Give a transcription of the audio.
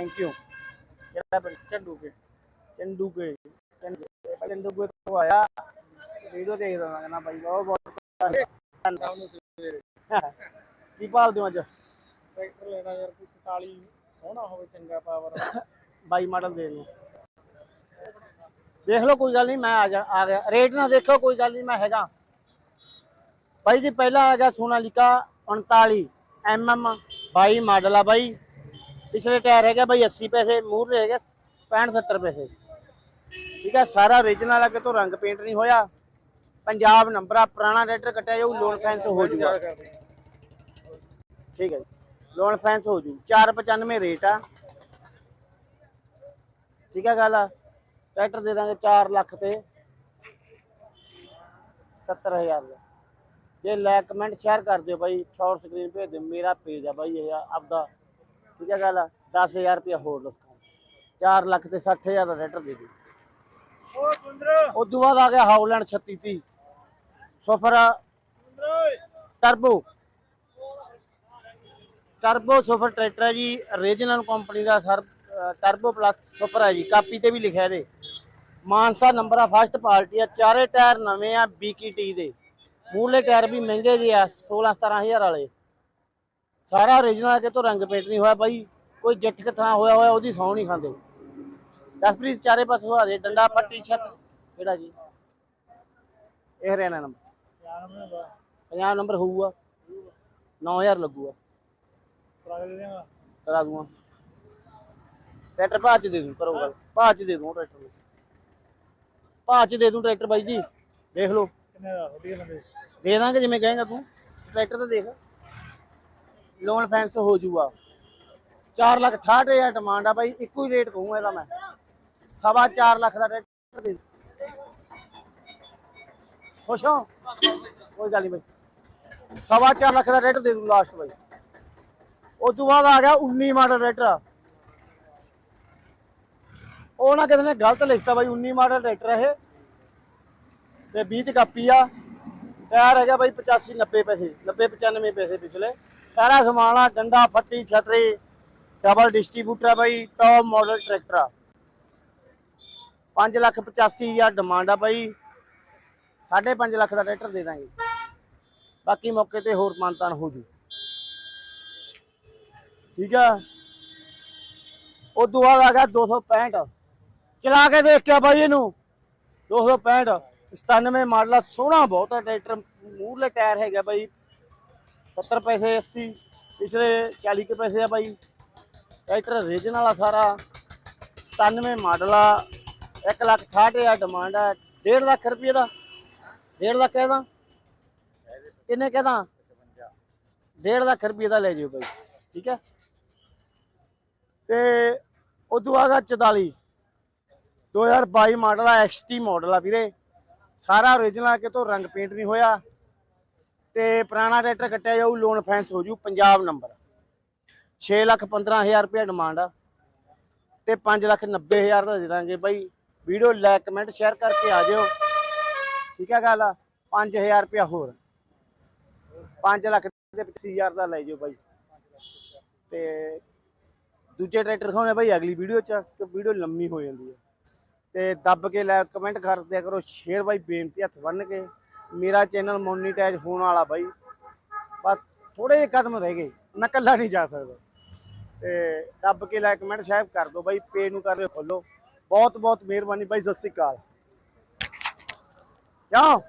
Thank you ਕਿਹੜਾ ਪਿੰਡ? ਚੰਡੂ ਕੇ ਚੰਡੂ ਕੇ ਚੰਡੂ ਕੇ ਚੰਡੂ ਕੇ ਤੋਂ ਆਇਆ। ਵੀਡੀਓ ਦੇਖਦਾ ਮੈਂ ਕਹਿੰਦਾ ਬਾਈ ਬਹੁਤ ਬਹੁਤ ਕੀ ਭਾਲ ਦਿਓ ਅੱਜ? ਟਰੈਕਟਰ ਲੈਣਾ ਯਾਰ ਕੋਈ 44 ਸੋਹਣਾ ਹੋਵੇ ਚੰਗਾ ਪਾਵਰ ਬਾਈ ਮਾਡਲ ਦੇ ਦਿਓ। ਦੇਖ ਲਓ ਕੋਈ ਗੱਲ ਨਹੀਂ ਮੈਂ ਆ ਜਾ ਆ ਗਿਆ। ਰੇਟ ਨਾ ਦੇਖੋ ਕੋਈ ਗੱਲ ਨਹੀਂ ਮੈਂ ਹੈਗਾ। ਬਾਈ ਜੀ ਪਹਿਲਾ ਆ ਗਿਆ ਸੋਨਾਲੀਕਾ 39 ਐਮਐਮ 22 ਮਾਡਲ ਆ ਬਾਈ। ਪਿਛਲੇ ਟਾਇਰ ਹੈਗਾ ਬਾਈ 80 ਪੈਸੇ, ਮੂਹਰੇ ਹੈਗਾ 65 70 ਪੈਸੇ। ਠੀਕ ਹੈ ਸਾਰਾ origignal ਆ ਕਿਤੋਂ ਰੰਗ ਪੇਂਟ ਨਹੀਂ ਹੋਇਆ। ਪੰਜਾਬ ਨੰਬਰ ਆ ਪੁਰਾਣਾ ਟਰੈਕਟਰ ਕੱਟਿਆ ਜਾਊ ਲੋਨ ਫੈਂਸ ਹੋ ਜਾਊਗਾ ਠੀਕ ਹੈ ਜੀ ਲੋਨ ਫੈਂਸ ਹੋ ਜੂ। 495 ਰੇਟ ਆ। ਠੀਕ ਹੈ ਗੱਲ ਆ ਟਰੈਕਟਰ ਦੇ ਦਾਂਗੇ 4 ਲੱਖ ਤੇ 70000 ਦਾ। ਜੇ ਲਾਇਕ ਕਮੈਂਟ ਸ਼ੇਅਰ ਕਰ ਦਿਓ ਬਾਈ ਸ਼ੋਰਟ ਸਕਰੀਨ ਭੇਜ ਦਿਓ, ਮੇਰਾ ਪੇਜ ਆ ਬਾਈ ਇਹ ਆਪਦਾ। ਠੀਕ ਹੈ ਗੱਲ ਆ 10000 ਰੁਪਇਆ ਹੋਰ ਡਿਸਕਾਊਂਟ 4 ਲੱਖ ਤੇ 60000 ਦਾ ਟਰੈਕਟਰ ਦੇ ਦਿਓ ਓ ਕੁੰਦਰ ਉਦੋਂ ਬਾਅਦ ਆ ਗਿਆ Holland 3630 super turbo. Turbo super tractor ਹੈ ਜੀ ਰੀਜਨਲ ਕੰਪਨੀ ਦਾ ਸਰ ਟਰਬੋ ਪਲੱਸ ਸੁਪਰ ਹੈ ਜੀ ਕਾਪੀ ਤੇ ਵੀ ਲਿਖਿਆ ਇਹਦੇ। ਮਾਨਸਾ ਨੰਬਰ ਆ ਫਸਟ ਪਾਰਟੀ ਆ ਚਾਰੇ ਟਾਇਰ ਨਵੇਂ ਆ BKT ਦੇ। ਮੂਹਰਲੇ ਟਾਇਰ ਵੀ ਮਹਿੰਗੇ ਜਿਹੇ ਆ 16 17000 ਵਾਲੇ। ਸਾਰਾ ਓਰੀਜਨਲ ਕਿ ਤੋਂ ਰੰਗ ਪੇਂਟ ਨਹੀਂ ਹੋਇਆ ਬਾਈ। ਕੋਈ ਜਿੱਠ ਥਾਂ ਹੋਇਆ ਹੋਇਆ ਉਹਦੀ ਸੌਂ ਨਹੀਂ ਖਾਂਦੇ। ਦਸਪ੍ਰੀਤ ਚਾਰੇ ਪਾਸੇ ਹੋਆ ਦੇ ਡੰਡਾ ਫੱਟੀ ਛੱਤ। ਕਿਹੜਾ ਜੀ? ਇਹ ਹਰਿਆਣਾ ਨੰਬਰ। ਯਾਰ ਮੈਂ ਬਾ 50 ਨੰਬਰ ਹੋਊਗਾ। 9000 ਲੱਗੂਗਾ। ਕਰਾ ਦੇ ਦੇਵਾਂ ਕਰਾ ਦੂੰਗਾ। ਟਰੈਕਟਰ ਭਾਅ ਚ ਦੇ ਦੂੰ ਕਰੋ ਗੱਲ। ਭਾਅ ਚ ਦੇ ਦੂੰ ਟਰੈਕਟਰ ਨੂੰ। ਭਾਅ ਚ ਦੇ ਦੂੰ ਟਰੈਕਟਰ ਬਾਈ ਜੀ। ਦੇਖ ਲਓ। ਕਿੰਨੇ ਦਾ? ਦੇ ਦਾਂਗੇ ਜਿਵੇਂ ਕਹੇਗਾ ਤੂੰ। ਟਰੈਕਟਰ ਤਾਂ ਦੇਖ। ਲੋਨ ਫੈਂਸ ਹੋ ਜੂਗਾ 4 ਲੱਖ 68000 ਡਿਮਾਂਡ ਆ ਬਾਈ, ਇੱਕੋ ਹੀ ਰੇਟ ਕਹੂੰਗਾ ਇਹਦਾ ਮੈਂ। ਸਵਾ 4 ਲੱਖ ਦਾ ਟਰੈਕਟਰ ਦੇ ਖੁਸ਼ ਹੋ? ਕੋਈ ਗੱਲ ਨਹੀਂ ਬਾਈ। ਸਵਾ 4 ਲੱਖ ਦਾ ਟਰੈਕਟਰ ਦੇ ਦੂੰ ਲਾਸਟ ਬਾਈ। ਉਸ ਤੋਂ ਬਾਅਦ ਆ ਗਿਆ 19 ਮਾਡਲ ਟਰੈਕਟਰ ਉਹ ਨਾ ਕਿਸੇ ਨੇ ਗਲਤ ਲਿਖਤਾ ਬਾਈ 19 ਮਾਡਲ ਟਰੈਕਟਰ ਇਹ। ਤੇ 20 ਚ ਕਾਪੀ ਆ। ਟਾਇਰ ਹੈਗਾ ਬਾਈ 85 90 ਪੈਸੇ 90 95 ਪੈਸੇ ਪਿਛਲੇ। ਸਾਰਾ ਸਮਾਨ ਆ, ਡੰਡਾ, ਫੱਟੀ, ਛਤਰੀ ਡਬਲ ਡਿਸਟ੍ਰੀਬਿਊਟਰ ਆ ਬਾਈ ਟੌਪ ਮਾਡਲ ਟਰੈਕਟਰ ਆ। 5 ਲੱਖ 85 ਹਜ਼ਾਰ ਡਿਮਾਂਡ ਆ ਬਾਈ। 5.5 ਲੱਖ ਦਾ ਟਰੈਕਟਰ ਦੇ ਦਾਂਗੇ। ਬਾਕੀ ਮੌਕੇ ਤੇ ਹੋਰ ਮਾਨਤਾਨ ਹੋ ਜੂ। ਠੀਕ ਆ? ਉਦੋਂ ਬਾਅਦ ਆ ਗਿਆ 265 ਚਲਾ ਕੇ ਦੇਖਿਆ ਬਾਈ ਇਹਨੂੰ। 265 97 ਮਾਡਲ ਆ ਸੋਹਣਾ ਬਹੁਤ ਹੈ ਟਰੈਕਟਰ, ਮੂਹਰਲੇ ਟਾਇਰ ਹੈਗਾ ਬਾਈ। 70 ਪੈਸੇ 80 ਪਿਛਲੇ 40 ਕੇ ਪੈਸੇ ਆ ਬਾਈ। ਟਰੈਕਟਰ ਰੀਜਨਲ ਆ ਸਾਰਾ। 97 ਮਾਡਲ ਆ। 1 ਲੱਖ 68000 ਡਿਮਾਂਡ ਆ। 1.5 ਲੱਖ ਰੁਪਏ ਦਾ। 1.5 ਲੱਖ ਇਹਦਾ। ਕਿੰਨੇ ਕਹਦਾ 1.5 ਲੱਖ ਰੁਪਏ ਦਾ ਲੈ ਜਿਓ ਬਾਈ। ਠੀਕ ਹੈ ਤੇ ਉਦੋਂ ਆ ਗਿਆ 44 2022 ਮਾਡਲ ਆ ਐਕਸਟੀ ਮਾਡਲ ਆ ਵੀਰੇ। ਸਾਰਾ origignal ਕਿਤੋਂ ਰੰਗ ਪੇਂਟ ਨਹੀਂ ਹੋਇਆ। ਤੇ ਪੁਰਾਣਾ ਟਰੈਕਟਰ ਕੱਟਿਆ ਜਾਊ ਲੋਨ ਫੈਂਸ ਹੋ ਜੂ, ਪੰਜਾਬ ਨੰਬਰ 6 ਲੱਖ 15000 ਰੁਪਏ ਡਿਮਾਂਡ ਆ। ਤੇ 5 ਲੱਖ 90000 ਦਾ ਦੇ ਦਾਂਗੇ ਬਾਈ। ਵੀਡੀਓ ਲਾਈਕ ਕਮੈਂਟ ਸ਼ੇਅਰ ਕਰਕੇ ਆ ਜਿਓ। ਠੀਕ ਹੈ ਗੱਲ 5000 ਰੁਪਏ ਹੋਰ। 5 ਲੱਖ ਦੇ 25000 ਦਾ ਲੈ ਜਿਓ ਬਾਈ। ਤੇ ਦੂਜੇ ਟਰੈਕਟਰ ਦਿਖਾਉਣੇ ਬਾਈ ਅਗਲੀ ਵੀਡੀਓ ਚ, ਕਿ ਵੀਡੀਓ ਲੰਮੀ ਹੋ ਜਾਂਦੀ ਹੈ ਤੇ ਦੱਬ ਕੇ ਲਾਈਕ ਕਮੈਂਟ ਕਰ ਦਿਆ ਕਰੋ ਸ਼ੇਅਰ ਬਾਈ ਬੇਨਤੀ ਹੱਥ ਬੰਨ ਕੇ। ਮੇਰਾ ਚੈਨਲ ਮੋਨੀਟਾਈਜ਼ ਹੋਣ ਵਾਲਾ ਬਾਈ। ਬਸ ਥੋੜੇ ਜਿਹੇ ਕਦਮ ਰਹਿ ਗਏ, ਮੈਂ ਇਕੱਲਾ ਨਹੀਂ ਜਾ ਸਕਦਾ। ਤੇ ਦੱਬ ਕੇ ਲਾਈਕ ਕਮੈਂਟ ਸ਼ਾਇਦ ਕਰ ਦਿਓ ਬਾਈ ਪੇਜ ਨੂੰ ਕਰ ਲਿਓ ਫੋਲੋ ਬਹੁਤ ਬਹੁਤ ਮਿਹਰਬਾਨੀ ਬਾਈ, ਸਤਿ ਸ੍ਰੀ ਅਕਾਲ। ਜਾਓ।